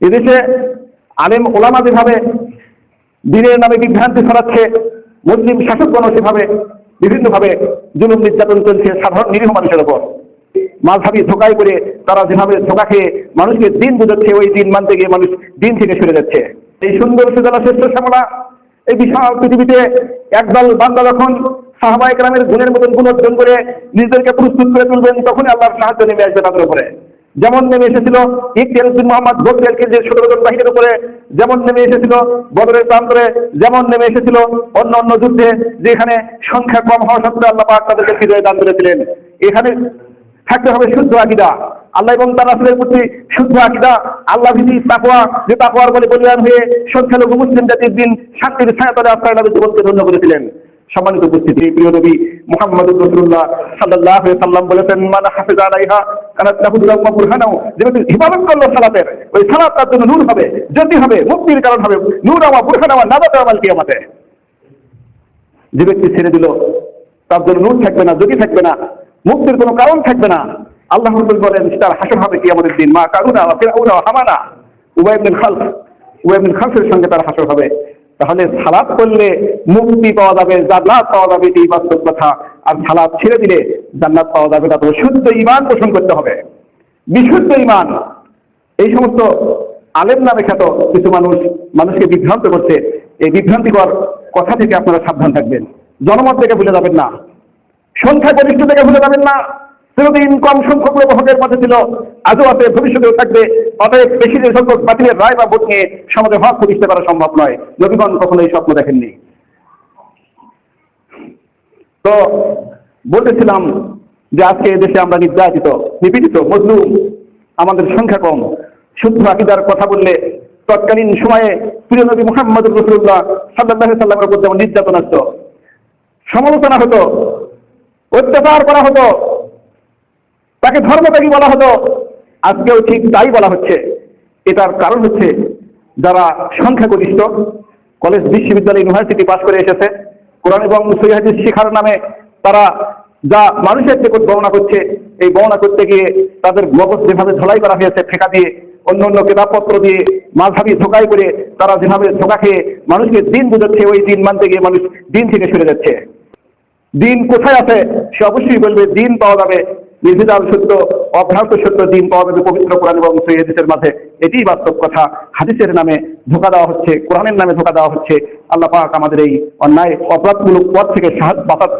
এদেশে আলেম ওলামা যেভাবে দিনের নামে বিভ্রান্তি ছড়াচ্ছে, মুসলিম শাসকগণ সেভাবে বিভিন্নভাবে জুলুম নির্যাতন চলছে সাধারণ নিরীহ মানুষের ওপর। মাঝহাবি ধোকাই করে তারা যেভাবে ধোকা খেয়ে মানুষকে দিন বুঝাচ্ছে ওই দিন মানতে গিয়ে মানুষ দিন থেকে সরে যাচ্ছে। এই সুন্দর সুজলা শ্রেষ্ঠ শ্যামলা, এই বিশাল পৃথিবীতে একদল বান্দা যখন সাহাবাই গ্রামের গুণের মতন গুণ অর্জন করে নিজেদেরকে প্রস্তুত করে তুলবেন, তখনই আল্লাহর সাহায্য নেমে আসবে তাদের উপরে। যেমন নেমে এসেছিল মোহাম্মদ গোলদেরকে যে ছোট বাহিনীর উপরে, যেমন নেমে এসেছিল বদরের প্রান্তরে, যেমন নেমে এসেছিল অন্য অন্য যুদ্ধে, যেখানে সংখ্যা কম হওয়া সত্ত্বেও আল্লাহ পাক তাদেরকে বিজয় দান করেছিলেন এখানে থাকতে হবে শুদ্ধ আকিদা। আল্লাহ এবং তার রাসূলের প্রতি শুদ্ধ আকিদা। আল্লাহ ভীতি, তাকওয়া, যে তাকওয়ার বলে বলিয়ান হয়ে সংখ্যালঘু মুসলিম জাতির দিন শান্তির ছায়াতলে আশ্রয় লাভে জীবনকে ধন্য করেছিলেন সম্মানিত উপস্থিতি, প্রিয় নবী মুহাম্মদ রসুল্লাহ সাল্লাহ সাল্লাম বলেছেন, মান হাফিজ আলাইহা কানাত লাহু দুরাম্মা বুরহানাও যে ব্যক্তি করল সালাতের, ওই সালাত তার জন্য নূর হবে জ্যোতি হবে, মুক্তির কারণ হবে, নূর আমা বুরহান যে ব্যক্তি ছেড়ে দিল, তার জন্য নূর থাকবে না জ্যোতি থাকবে না, মুক্তির কোনো কারণ থাকবে না। আল্লাহ বলেন, তার হাসর হবে কি আমাদের দিন, মা কারুনা ফেরাউনা হামানা। উবাইবিন খালফ উবাইবিন খালফের সঙ্গে তার হাসর হবে। তাহলে সালাদ করলে মুক্তি পাওয়া যাবে, জান্নাত পাওয়া যাবে এটি বাস্তব কথা। আর সালাদ ছেড়ে দিলে জান্নাত পাওয়া যাবে না। শুদ্ধ ইমান পোষণ করতে হবে। বিশুদ্ধ ইমান এই সমস্ত আলেম নামে খ্যাত কিছু মানুষ, মানুষকে বিভ্রান্ত করছে। এই বিভ্রান্তিকর কথা থেকে আপনারা সাবধান থাকবেন। জনমত থেকে ভুলে যাবেন না। সংখ্যা গরিষ্ঠ থেকে ভুলে যাবেন না। চিরদিন কম সংখ্যক লোক হকের ছিল। আজও আছে, ভবিষ্যতেও থাকবে। অতএব বেশি সংখ্যক বাতিলের রায় বা ভোট নিয়ে সমাজে হক প্রতিষ্ঠা করা সম্ভব নয়। নবীগণ কখনো এই স্বপ্ন দেখেননি। তো বলতেছিলাম যে আজকে দেশে আমরা নির্যাতিত, নিপীড়িত, মজলুম, আমাদের সংখ্যা কম। শুদ্ধ আকিদার কথা বললে তৎকালীন সময়ে প্রিয় নবী মোহাম্মদ রসুল্লাহ সাল্লাহ সাল্লামের উপর যেমন নির্যাতন আসতো, সমালোচনা হতো, অত্যাচার করা হতো, তাকে ধর্মত্যাগী বলা হতো, আজকেও ঠিক তাই বলা হচ্ছে। এটার কারণ হচ্ছে যারা সংখ্যাগরিষ্ঠ, কলেজ, বিশ্ববিদ্যালয়, ইউনিভার্সিটি পাশ করে এসেছে কোরআন এবং সৈহাদিস শেখার নামে তারা যা মানুষের যে বর্ণনা করছে, এই বর্ণনা করতে গিয়ে তাদের মগজ যেভাবে ধলাই করা হয়েছে ঠেকা দিয়ে, অন্য অন্য কেতাবপত্র দিয়ে মাঝাবি ধোকাই করে তারা যেভাবে ধোকা খেয়ে মানুষকে দিন বুঝাচ্ছে, ওই দিন মানতে গিয়ে মানুষ দিন থেকে সরে যাচ্ছে। দিন কোথায় আছে সে অবশ্যই বলবে, দিন পাওয়া যাবে নির্বিধান সত্য, অভ্রান্ত সত্য দিন পাওয়া যাবে পবিত্র কোরআন এবং সৈয়দিসের মাঝে এটিই বাস্তব কথা। হাদিসের নামে ধোকা দেওয়া হচ্ছে, কোরআনের নামে ধোকা দেওয়া হচ্ছে। আল্লাহ পাক আমাদের এই অন্যায়, অপরাধমূলক পথ থেকে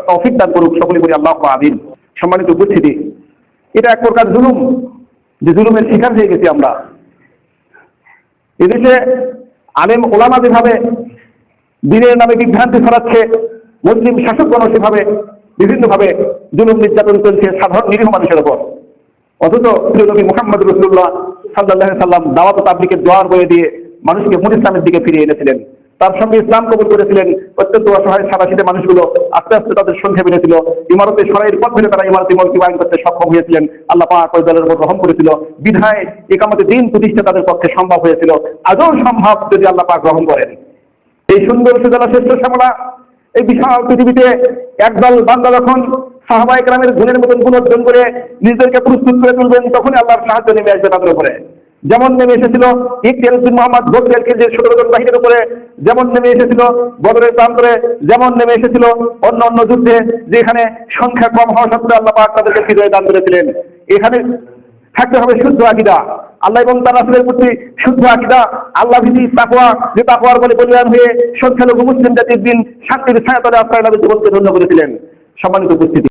তৌফিক দান করুক সকলে বলি আল্লাহ আমিন। সম্মানিত উপস্থিতি, এটা এক প্রকার জুলুম, যে জুলুমের শিকার হয়ে গেছি আমরা। এদেশে আলেম ওলামা যেভাবে দিনের নামে বিভ্রান্তি ছড়াচ্ছে, মুসলিম শাসকগণ সেভাবে বিভিন্নভাবে জুলুম নির্যাতন চলছে সাধারণ নিরীহ মানুষের ওপর অথচ প্রিয় নবী মোহাম্মদ রসুল্লাহ সাল্লাহ সাল্লাম দাওয়াত তাবলিকের দোয়ার বয়ে দিয়ে মানুষকে মুল ইসলামের দিকে ফিরিয়ে এনেছিলেন। তার সঙ্গে ইসলাম কবুল করেছিলেন অত্যন্ত অসহায় সাদাশীতে মানুষগুলো আস্তে আস্তে তাদের সংখ্যা বেড়েছিল ইমারতে সরাইয়ের পথ ধরে তারা ইমারতে মূল্যায়ন করতে সক্ষম হয়েছিলেন। আল্লাহ পাক ওই দলের উপর গ্রহণ করেছিল। বিধায় একামতে দিন প্রতিষ্ঠা তাদের পক্ষে সম্ভব হয়েছিল। আজও সম্ভব যদি আল্লাহ পাক গ্রহণ করেন। এই সুন্দর সুজলা শ্রেষ্ঠ শ্যামলা এই বিশাল পৃথিবীতে একদল বান্দা যখন সাহাবাই গ্রামের গুণের মতন গুণ অর্জন করে নিজেদেরকে প্রস্তুত করে তুলবেন, তখনই আল্লাহর সাহায্য নেমে আসবে তাদের উপরে। যেমন নেমে এসেছিল মোহাম্মদ যে ছোট ছোট বাহিনীর উপরে, যেমন নেমে এসেছিল বদরের প্রান্তরে, যেমন নেমে এসেছিল অন্য অন্য যুদ্ধে যেখানে সংখ্যা কম হওয়া সত্ত্বেও আল্লাহ পাক তাদেরকে বিজয় দান করেছিলেন। এখানে থাকতে হবে শুদ্ধ আকিদা। আল্লাহ এবং তার রাসুলের প্রতি শুদ্ধ আকিদা, আল্লাহ ভীতি তাকুয়া যে তাকুয়ার বলে বলিয়ান হয়ে সংখ্যালঘু মুসলিম জাতির দিন শান্তির ছায়াতলে আশ্রয় লাভের জীবনকে ধন্য করেছিলেন। সম্মানিত উপস্থিতি।